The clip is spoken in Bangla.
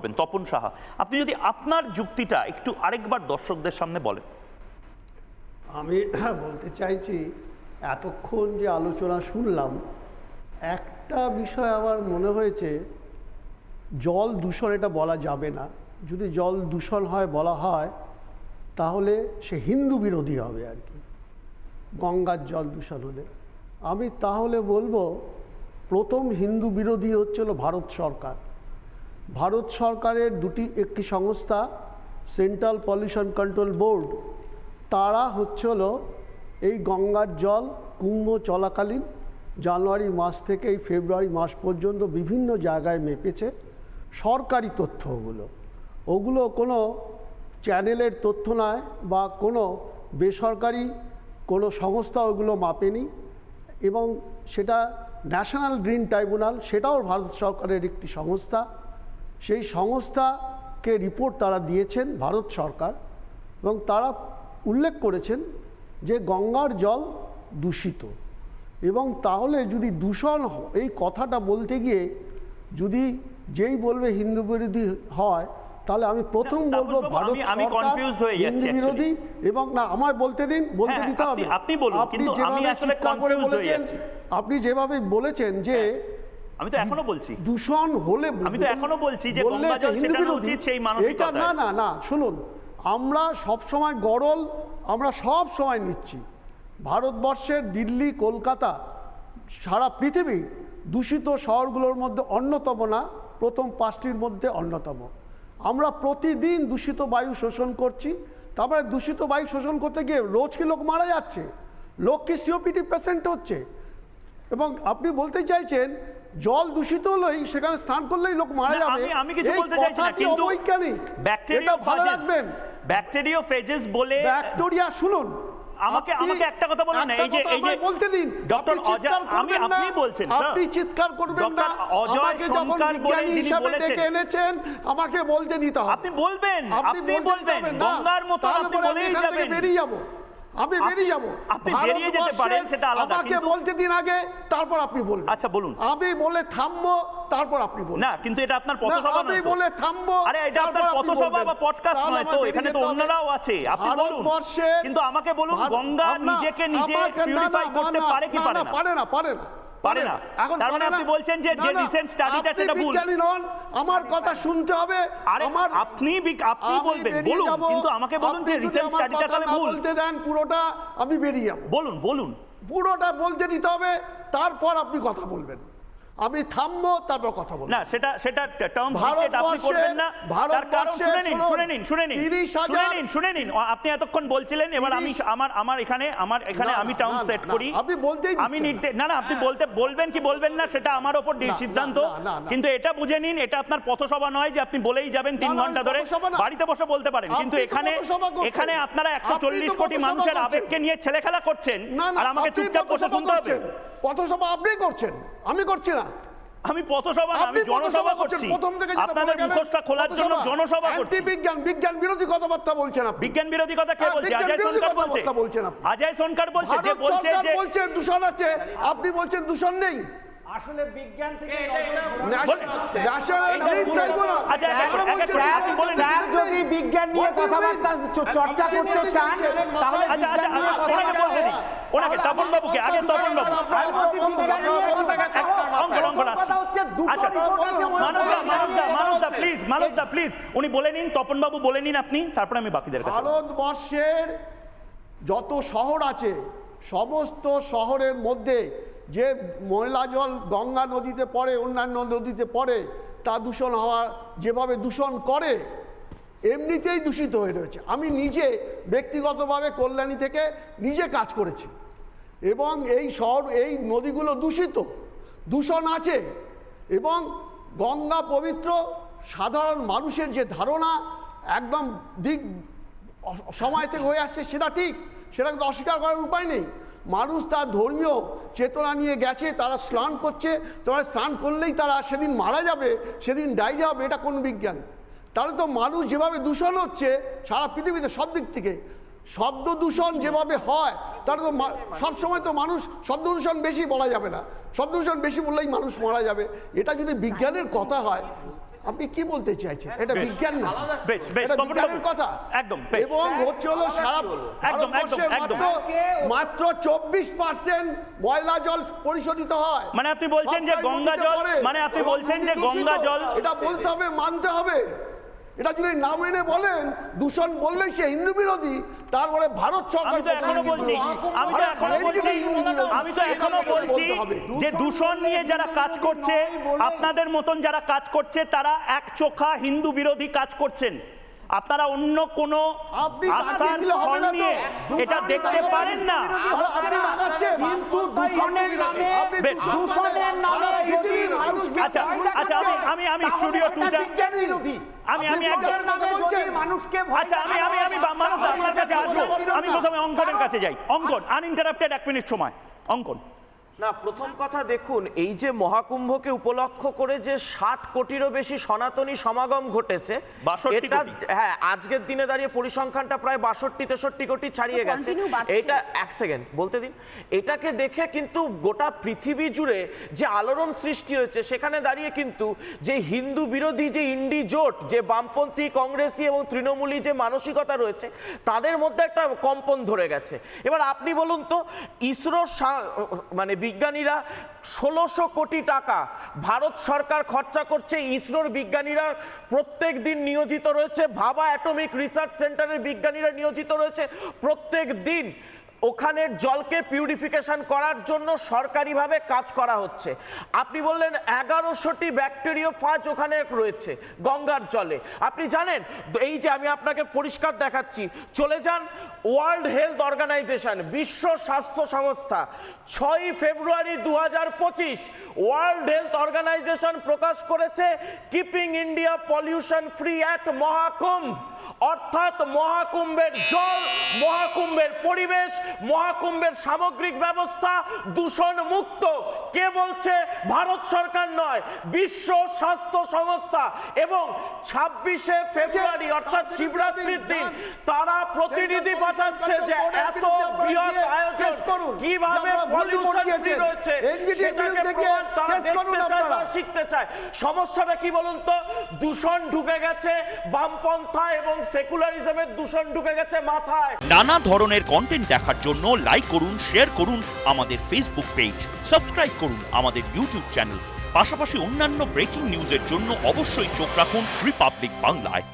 করবেন। তপন সাহা, আপনি যদি আপনার যুক্তিটা একটু আরেকবার দর্শকদের সামনে বলেন। আমি বলতে চাইছি, এতক্ষণ যে আলোচনা শুনলাম, একটা বিষয় আমার মনে হয়েছে, জল দূষণ এটা বলা যাবে না। যদি জল দূষণ হয়, বলা হয়, তাহলে সে হিন্দু বিরোধী হবে আর কি। গঙ্গার জল দূষণ হলে। আমি তাহলে বলব, প্রথম হিন্দু বিরোধী হচ্ছিল ভারত সরকার। ভারত সরকারের দুটি একটি সংস্থা সেন্ট্রাল পলিউশন কন্ট্রোল বোর্ড তারা হচ্ছিল এই গঙ্গার জল কুম্ভ চলাকালীন জানুয়ারি মাস থেকে এই ফেব্রুয়ারি মাস পর্যন্ত বিভিন্ন জায়গায় মেপেছে। সরকারি তথ্য ওগুলো। ওগুলো কোনো চ্যানেলের তথ্য নয় বা কোনো বেসরকারি কোনো সংস্থা ওগুলো মাপেনি এবং সেটা ন্যাশনাল গ্রিন ট্রাইব্যুনাল সেটাও ভারত সরকারের একটি সংস্থা। সেই সংস্থাকে রিপোর্ট তারা দিয়েছেন ভারত সরকার এবং তারা উল্লেখ করেছেন যে গঙ্গার জল দূষিত। এবং তাহলে যদি দূষণ এই কথাটা বলতে গিয়ে যদি যেই বলবে হিন্দু বিরোধী হয় তাহলে আমি প্রথম বলব ভারত আমি- confused হয়ে যাচ্ছি বিরোধী এবং না আমায় বলতে দিন বলতে হ্যাঁ, দিতে হবে। আপনি বলুন, কিন্তু আমি আসলে confused হয়ে যাচ্ছি। আপনি যেভাবে বলেছেন যে আমি তো এখনও বলছি। দূষণ হলে আমি তো এখনও বলছি যে বললে গঙ্গা জল ছেটানো উচিত সেই এটা না না না শুনুন আমরা সব সময় গরল আমরা সব সময় নিচ্ছি। ভারতবর্ষের দিল্লি কলকাতা সারা পৃথিবী দূষিত শহরগুলোর মধ্যে অন্যতম না প্রথম পাঁচটির মধ্যে অন্যতম। আমরা প্রতিদিন দূষিত বায়ু শোষণ করছি তারপরে দূষিত বায়ু শোষণ করতে গিয়ে রোজ কি লোক মারা যাচ্ছে? লোক কি সিওপিডি পেশেন্ট হচ্ছে? এবং আপনি বলতে চাইছেন জল দূষিত হলেই সেখানে স্নান করলেই লোক মারা যাবে। আমি কিছু বলতে চাইছি না কিন্তু অবৈজ্ঞানিক। ব্যাকটেরিয়া এটা ভালো রাখবেন। ব্যাকটেরিওফেজেস বলে ব্যাকটেরিয়া শুনুন। আমাকে- আমাকে একটা কথা বলুন না, এই যে- এই যে বলতে দিন। ডক্টর অজয়- আমি- আপনি বলছেন, স্যার। আপনি চিৎকার করবেন না। অজয় শঙ্কর বলে যিনি হিসাবে বলেছেন। ডেকে এনেছেন আমাকে বলতে দিতে হবে। আপনি বলবেন আপনি বলবেন গঙ্গার মতো আপনি বলেই যাবেন। বেরিয়ে যাব। আমি বেরিয়ে যাব। আপনি বেরিয়ে যেতে পারেন, সেটা আলাদা, আমাকে বলতে দিন আগে তারপর আপনি বলবেন। আচ্ছা, বলুন। আমি বলে থামবো তারপর আপনি বলুন না কিন্তু এটা আপনার পথসভা আমি নয় তো। বলে থামবো আরে এটা আপনার পথসভা বা পডকাস্ট নয় তো এখানে তো অন্যরাও আছে। আপনি বলুন। কিন্তু আমাকে বলুন গঙ্গা নিজেকে নিজে পিউরিফাই করতে পারে কি পারে না? পারে না পারে না। পারে না। এখন তার মানে আপনি বলছেন যে- যে রিসেন্ট স্টাডিটা সেটা ভুল। আপনি নন আমার কথা শুনতে হবে। আরে আমার আপনি আপনি বলবেন বলুন কিন্তু আমাকে বলুন যে রিসেন্ট স্টাডিটা তাহলে ভুল। বলতে দেন পুরোটা আমি বেরিয়ে যাব। বলুন বলুন। পুরোটা বলতে দিতে হবে তারপর আপনি কথা বলবেন। আমি থামবো তারপর কথা বলব। না সেটা সেটা টার্ম আপনি ভারতবর্ষের- করবেন না। তার কারণ শুনে নিন শুনে নিন শুনে নিন শুনে নিন শুনে নিন। আপনি এতক্ষণ বলছিলেন এবার আমি আমার আমার এখানে আমার এখানে আমি টাউন সেট করি। আপনি বলতেই আমি না না আপনি বলতে বলবেন কি বলবেন না সেটা আমার ওপর সিদ্ধান্ত। কিন্তু এটা বুঝে নিন এটা আপনার পথসভা নয় যে আপনি বলেই যাবেন তিন ঘণ্টা ধরে। বাড়িতে বসে বলতে পারেন। কিন্তু এখানে এখানে আপনারা একশো আপনি কোটি মানুষের। আবেগকে নিয়ে ছেলে খেলা করছেন আর আমাকে চুপচাপ বসে শুনতে হবে। পথসভা আপনি করছেন আমি করছি না। আমি পথসভা আমি জনসভা করছি। প্রথম থেকে আপনাদের মুখোশটা খোলার জন্য জনসভা করছি। অ্যান্টি-বিজ্ঞান বিজ্ঞান বিরোধী কথাবার্তা বলছেন আপনি। বিজ্ঞান বিরোধী কথা কে হ্যাঁ, বলছে? বিজ্ঞান অজয় সরকার বলছে। বলছেন আপনি। অজয় সরকার বলছে যে বলছে যে বলছে দূষণ আছে। আপনি বলছেন দূষণ নেই। আসলে বিজ্ঞান থেকে আচ্ছা, যদি বিজ্ঞান নিয়ে What do কথাবার্তা চর্চা করতে চান তাহলে আচ্ছা আচ্ছা আচ্ছা, ওনাকে বলতে দিন ওনাকে তপন বাবুকে আগে তপন বাবু। আচ্ছা প্লিজ মানবদা প্লিজ উনি বলে নিন তপন বাবু বলে নিন আপনি তারপরে আমি বাকিদের কাছে ভারতবর্ষের যত শহর আছে সমস্ত শহরের মধ্যে যে ময়লা জল গঙ্গা নদীতে পড়ে, অন্যান্য নদীতে পড়ে, তা দূষণ হওয়া যেভাবে দূষণ করে, এমনিতেই দূষিত হয়ে রয়েছে। আমি নিজে ব্যক্তিগতভাবে কল্যাণী থেকে নিজে কাজ করেছি। এবং এই শহর, এই নদীগুলো দূষিত, দূষণ আছে। এবং গঙ্গা পবিত্র, সাধারণ মানুষের যে ধারণা, একদম দিক সময় থেকে হয়ে আসছে, সেটা ঠিক সেটা কিন্তু অস্বীকার করার উপায় নেই। মানুষ তার ধর্মীয় চেতনা নিয়ে গেছে, তারা স্নান করছে, তারা স্নান করলেই তারা সেদিন মারা যাবে, সেদিন ডায়রিয়া হবে, এটা কোন বিজ্ঞান। তাহলে তো মানুষ যেভাবে দূষণ হচ্ছে সারা পৃথিবীতে সব দিক থেকে, শব্দ দূষণ যেভাবে হয়, তাহলে তো সবসময় তো মানুষ শব্দ দূষণ বেশি বলা যাবে না। শব্দ দূষণ বেশি বললেই মানুষ মারা যাবে। এটা যদি বিজ্ঞানের কথা হয় আপনি কি বলতে চাইছেন? এটা বিজ্ঞান না। বেশ বেশ বাবু, কথা। একদম বেশ। এবং হচ্ছে হলো সারা একদম, একদম একদম, মাত্র মাত্র চব্বিশ পার্সেন্ট ময়লা জল পরিশোধিত হয়। মানে আপনি বলছেন যে গঙ্গা জল মানে আপনি বলছেন যে গঙ্গা জল এটা বলতে হবে মানতে হবে। এটা যদি না মেনে বলেন দূষণ বললে সে হিন্দু বিরোধী তারপরে ভারত সরকার আমি তো এখনও বলছি আমি তো এখনও বলছি আমি তো এখনও বলছি যে দূষণ নিয়ে যারা কাজ করছে আপনাদের মতন যারা কাজ করছে তারা এক চোখা হিন্দু বিরোধী কাজ করছেন। আপনারা অন্য কোন আস্থার ফল নিয়ে এটা দেখতে পারেন না। আচ্ছা, আচ্ছা, আমি- আমি- আমি স্টুডিও টুটা- আমি আমি মানুষকে আচ্ছা আমি আমি আমি মানুষ আপনার কাছে আসব। আমি প্রথমে অঙ্কনের কাছে যাই। অঙ্কন আনইন্টারাপ্টেড এক মিনিট সময়। অঙ্কন। না প্রথম কথা দেখুন এই যে মহাকুম্ভকে উপলক্ষ করে যে ষাট কোটিরও বেশি সনাতনী সমাগম ঘটেছে এটা হ্যাঁ আজকের দিনে দাঁড়িয়ে পরিসংখ্যানটা প্রায় বাষট্টি তেষট্টি কোটি ছাড়িয়ে গেছে। এটা এক সেকেন্ড বলতে দিন। এটাকে দেখে কিন্তু গোটা পৃথিবী জুড়ে যে আলোড়ন সৃষ্টি হয়েছে সেখানে দাঁড়িয়ে কিন্তু যে হিন্দু বিরোধী যে ইন্ডি জোট যে বামপন্থী কংগ্রেসি এবং তৃণমূলী যে মানসিকতা রয়েছে তাদের মধ্যে একটা কম্পন ধরে গেছে। এবার আপনি বলুন তো ইসরো মানে বিজ্ঞানীরা ষোলোশো কোটি টাকা ভারত সরকার খরচা করছে ইসরোর বিজ্ঞানীরা। প্রত্যেক দিন নিয়োজিত রয়েছে। ভাবা অ্যাটমিক রিসার্চ সেন্টারের বিজ্ঞানীরা নিয়োজিত রয়েছে। প্রত্যেক দিন ওখানের জলকে পিউরিফিকেশন করার জন্য সরকারিভাবে কাজ করা হচ্ছে। আপনি বললেন এগারোশোটি ব্যাকটেরিয়া ফাজ ওখানে রয়েছে গঙ্গার জলে। আপনি জানেন, এই যে আমি আপনাকে পরিষ্কার দেখাচ্ছি, চলে যান ওয়ার্ল্ড হেলথ অর্গানাইজেশন, বিশ্ব স্বাস্থ্য সংস্থা। ছয়ই ফেব্রুয়ারি দু হাজার পঁচিশ ওয়ার্ল্ড হেলথ অর্গানাইজেশন প্রকাশ করেছে keeping India pollution free at Mahakumbh. অর্থাৎ মহাকুম্ভের জল, মহাকুম্ভের পরিবেশ মহাকুম্ভের সামগ্রিক ব্যবস্থা দূষণ মুক্ত। কে বলছে? ভারত সরকার নয় বিশ্ব স্বাস্থ্য সংস্থা। এবং ছাব্বিশে ফেব্রুয়ারি অর্থাৎ শিবরাত্রির দিন তারা প্রতিনিধি পাঠাচ্ছে যে এত বৃহৎ কীভাবে পলিউশন ফ্রি রয়েছে সেটাকে প্রমাণ তারা দেখতে চায় তারা শিখতে চায়। সমস্যাটা কি বলুন তো? দূষণ ঢুকে গেছে বামপন্থা এবং সেকুলারিজমের দূষণ ঢুকে গেছে মাথায়। নানা ধরনের কন্টেন্ট দেখার জন্য লাইক করুন শেয়ার করুন আমাদের ফেসবুক পেজ সাবস্ক্রাইব করুন আমাদের ইউটিউব চ্যানেল পাশাপাশি অন্যান্য ব্রেকিং নিউজের জন্য অবশ্যই চোখ রাখুন রিপাবলিক বাংলায়